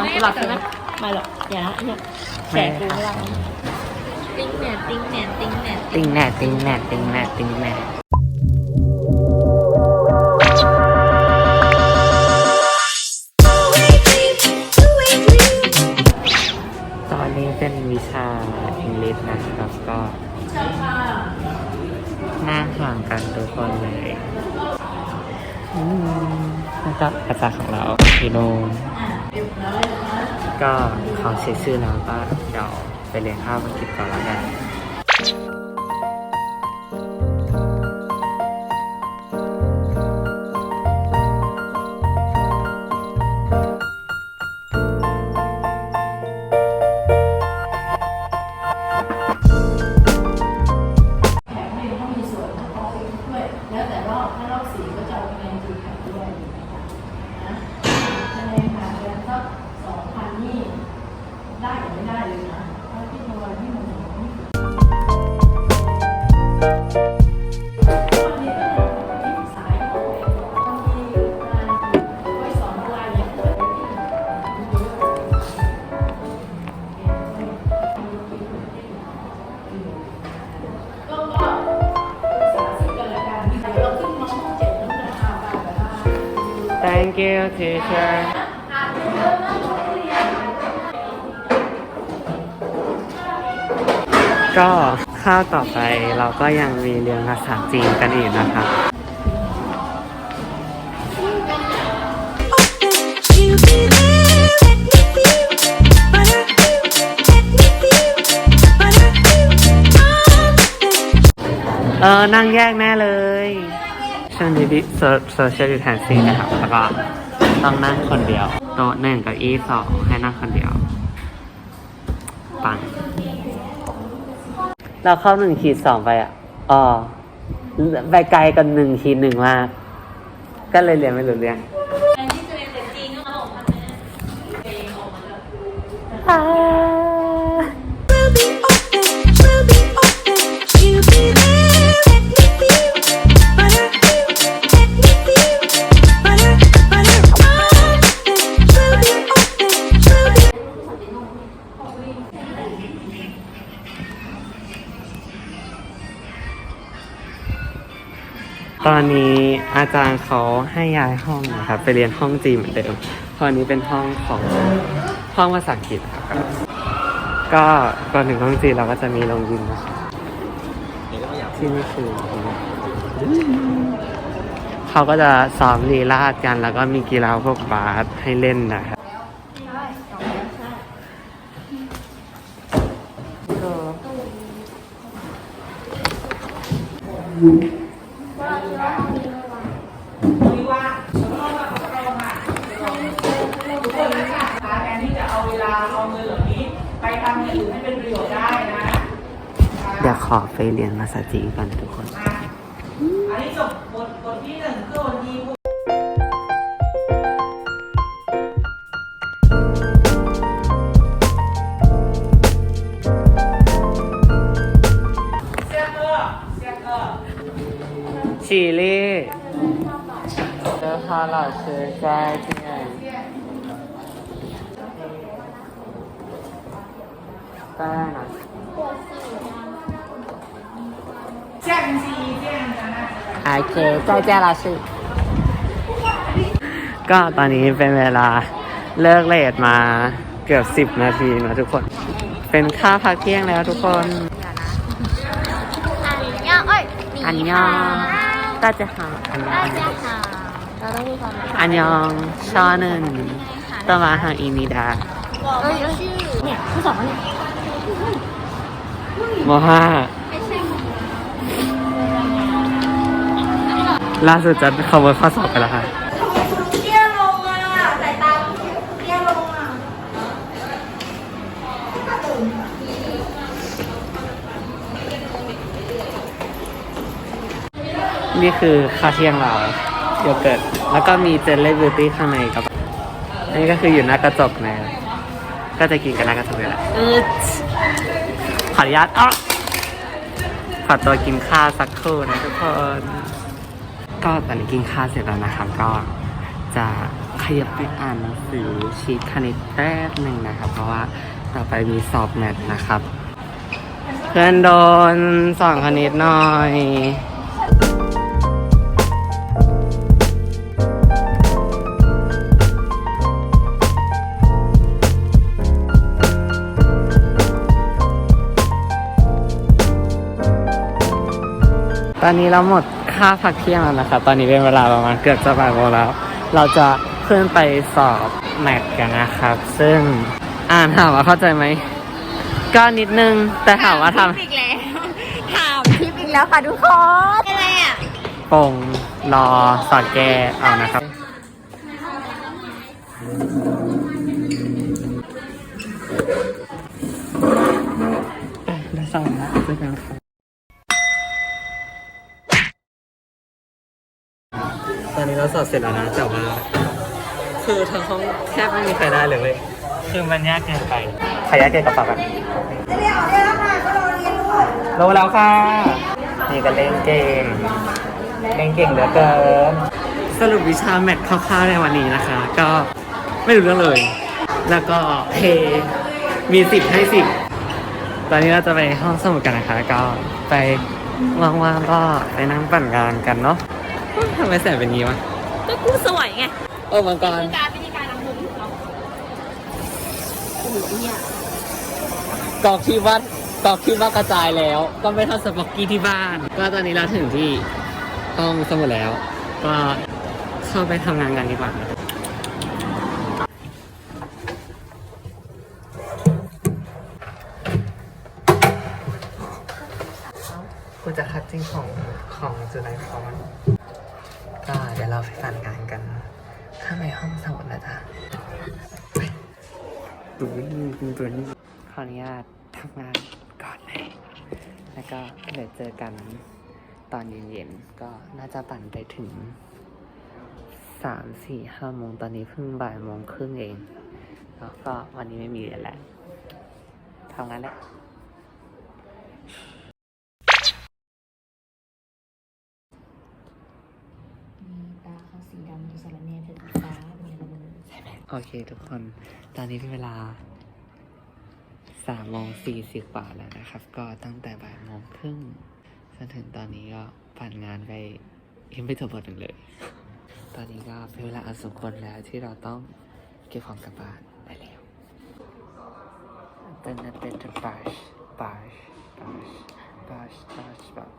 ต้องหลับใช่ไหมไม่หรอกอย่าละเนี่ยแฉกูไม่ได้ติ้งแหน่ติ้งแหน่ติ้งแหน่ติงแหน่ติงแหน่ติงแหน่ติงแหน่ตอนนี้เป็นวิชาอังกฤษนะครับก็นั่งห่างกันทุกคนเลยอืมแล้วก็อาจารย์ของเราพี่โนน ก็ขาเช็คชื่อแล้วก็เดี๋ยวไปเรียนข้าวอังกฤษก่อนแล้วกันแล้วแต่รอบถ้ารอบสีก็ Thank you teacher ก็ข้าวต่อไปเราก็ยังมีเรียนภาษาจีนกันอีกนะครับ You be there, let me feel, but I feel, let me feel, but I feel all the เออ นั่งแยกแน่เลยช่วงนี้ดิโซเชียลดิแทนซิ่งนะครับแล้วก็ ต้องนั่งคนเดียว โต๊ะหนึ่งกับอีสองให้นั่งคนเดียว ปัง เราเข้าหนึ่งขีดสองไปอะอ๋อไปไกลกันหนึ่งขีดหนึ่งมากก็เลยเรียนไม่รู้เรื่องอ่า ตอนนี้อาจารย์เขาให้ย้ายห้องนะครับไปเรียนห้องจีเหมือนเดิมเพราะอันนี้เป็นห้องของห้องภาษาอังกฤษครับ ก็ก่อนถึงห้องจีเราก็จะมีโรงยิมนะครับที่นี่คือเขาก็จะซ้อมลีลาดกัน แล้วก็มีกีฬาพวกบาสให้เล่นนะครับแทนที่จะเอาเวลาเอาเงินเหล่านี้ ไปท ำอย่างอื่นให้เป็นประโยชน์ได้นะ เดี๋ยวขอไปเรียนภาษาจีนก่อนทุกคน อันนี้จบบทบทที่หนึ่งคือบทที่พูดเสื้อเกอร์เสื้อเกอร์ 起立。刘浩老师再见。 拜拜。下星期一见，咱俩。 โอเค再见老师ก็ตอนนี้เป็นเวลาเลิกเลทมาเกือบสิบนาทีนะทุกคน เป็นค่าพักเที่ยงแล้วทุกคน อันยองเอ้ย อันยอง大家好อันยอง 大家好เราต้องพูดก่อน อันยองชอหนึ่งตมาหาอินิดา เอ้ยชื่อเนี่ยผู้สอนเนี่ย โ มห้าล่าสุดจะขโมยข้อสอบไปแล้วค่ะเตี้ยลงอะสายตาเตี้ยลงอะนี่คือข้าวเที่ยงเราโยเกิร์ตแล้วก็มีเจลลี่บิวตี้ข้างในกับอันนี้ก็คืออยู่หน้ากระจกนะก็จะกินกันหน้ากระจกเลยแหละ อึ๊ดขออนุญาตอขอตัวกินข้าวสักครู่นะทุกคน ก็ตอนนี้กินข้าวเสร็จแล้วนะครับ ก็จะขยับไปอ่านหนังสือชีตคณิตแป๊บหนึ่งนะครับ เพราะว่าต่อไปมีสอบแมทนะครับ เพื่อนโดนสอนคณิตหน่อย อนนี้เราหมดค่าพักเที่ยงแล้วนะครับตอนนี้เป็นเวลาประมาณเกือบจะบ่ายโมงแล้ว เราจะขึ้นไปสอบแมทกันนะครับ ซึ่งอ่านถามว่าเข้าใจไหม ก็นิดนึง แต่ถามว่าทอีกแล้วถามทิปอีกแล้วค่ะทุกคนอะไรอะำปงรอสอดแก้เอานะครับได้สองแล้วเจอกันครั เราสอบเสร็จแล้วนะแต่ว่าคือทั้งห้องแทบไม่มีใครได้เลยเว้ยคือมันยากเกินไปใครยากเกินกระเป๋ากันจะเรียนออกได้แล้วค่ะก็รอเรียนด้วยรู้แล้วค่ะนี่ก็เล่นเกมเล่นเก่งเหลือเกินสรุปวิชาแมทคร่าวๆในวันนี้นะคะ ก็ไม่รู้เรื่องเลย แล้วก็เทมีสิบให้สิบตอนนี้เราจะไปห้องสมุดกันนะคะ ก็ไปว่างๆก็ไปนั่งปั่นงานกันเนาะทำไมแสบเป็นงี้วะ ก็กูสวยไงโอ้มังกรคือการวิธีการทำมุมของเราโอ้โหเนี่ยกรอกที่วัดกรอกที่ว่ากระจายแล้ว ก็ไม่เท่าสป็อกกี้ที่บ้าน ก็ตอนนี้เราถึงที่ห้องสมุดแล้ว ก็เข้าไปทำงานกันดีกว่ากูจะคัดจริงของของจุฬาพรณ์ก็ เราไปฟันงานกันข้างในห้องสมุดนะจ๊ะไปดูนี่ดูนี่ขออนุญาตทำงานก่อนเลยแล้วก็เดี๋ยวเจอกันตอนเย็นๆ ก็น่าจะปั่นไปถึงสามสี่ห้าโมงตอนนี้เพิ่งบ่ายโมงครึ่งเอง แล้วก็วันนี้ไม่มีเรียนแล้วทำงานแล้ว ตาเขาสีดำดูสารเนยเธอสีฟ้าเป็นอะไรเลย โอเคทุกคน ตอนนี้เป็นเวลาสามโมงสี่สิบกว่าแล้วนะครับ ก็ตั้งแต่บ่ายโมงครึ่งจนถึงตอนนี้ก็ผ่านงานไปยังไม่จบบทหนึ่งเลย ตอนนี้ก็เป็นเวลาอันสมควรแล้วที่เราต้องเก็บของกลับบ้านได้แล้วเต้นเต้นบาชบาชบาชบาชบาชแบบ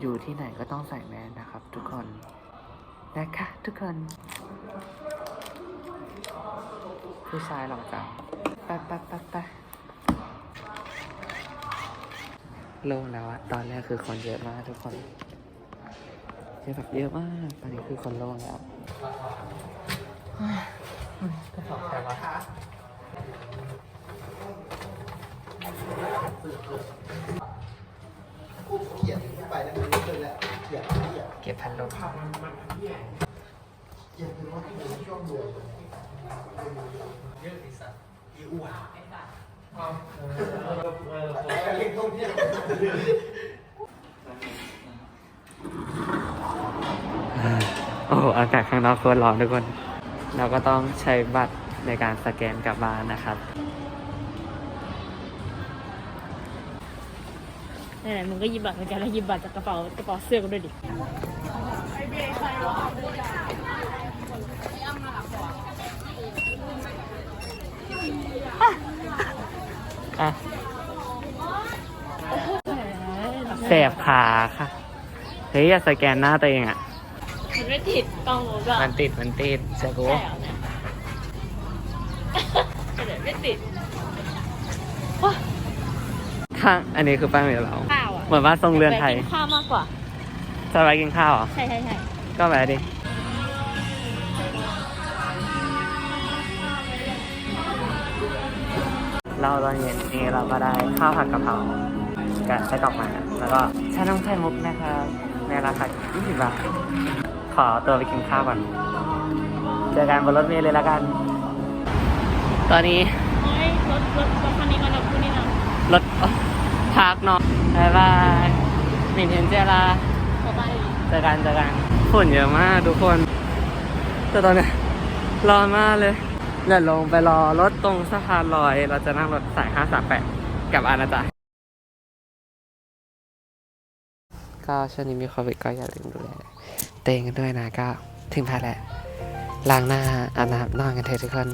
อยู่ที่ไหนก็ต้องใส่แมสนะครับ ทุกคน นะคะทุกคน ผู้ชายหล่อจังไปไปไปไปโล่งแล้วอะตอนแรกคือคนเยอะมากทุกคนเยอะแบบเยอะมาก ตอนนี้คือคนโล่งแล้วเฮ้ยเฮ้ยกระเป๋าใครวะเก็บพันลม โอ้โหอากาศข้างนอกโคตรร้อนทุกคน เราก็ต้องใช้บัตรในการสแกนกลับบ้านนะครับไหนๆมึงก็หยิบบัตรเหมือนกันแล้วหยิบบัตรจากกระเป๋ากระเป๋าเสื้อกูด้วยดิ อะแสบขาค่ะ เฮ้ย อย่าสแกนหน้าตัวเองอะ มันไม่ติดกล้องรถอะมันติด มันติดเชื่อกูใช่เหรอเนี่ยแต่เดี๋ยวไม่ติดข้าง อันนี้คือป้ายเมลเราข้าวอะเหมือนว่าทรงเรือนไทยแบบกินข้าวมากกว่า จะไปกินข้าวเหรอ ใช่ใช่ใช่ก็ไปดิ เราตอนเย็นนี้เราก็ได้ข้าวผัดกะเพรากับไส้กรอกมาแล้วก็ชานมไข่มุกนะครับในราคา 20 บาท ขอตัวไปกินข้าวก่อน เจอกันบนรถเมล์เลยละกัน ตอนนี้เฮ้ยรถรถรถคันนี้มาดับกูนี่นะรถอ๋อพักเนาะบายบายหมิ่นเห็นเจลาต่อไปเจอกันเจอกัน ฝุ่นเยอะมากทุกคน แต่ตอนเนี้ยร้อนมากเลย เดี๋ยวลงไปรอรถตรงสะพานลอย เราจะนั่งรถสาย 538กลับอาณาจักรก็ช่วงนี้มีโควิดก็อย่าลืมดูแลเตงกันด้วยนะก็ถึงพาแหละล้างหน้าอาบน้ำนอนกันเถอะทุกคน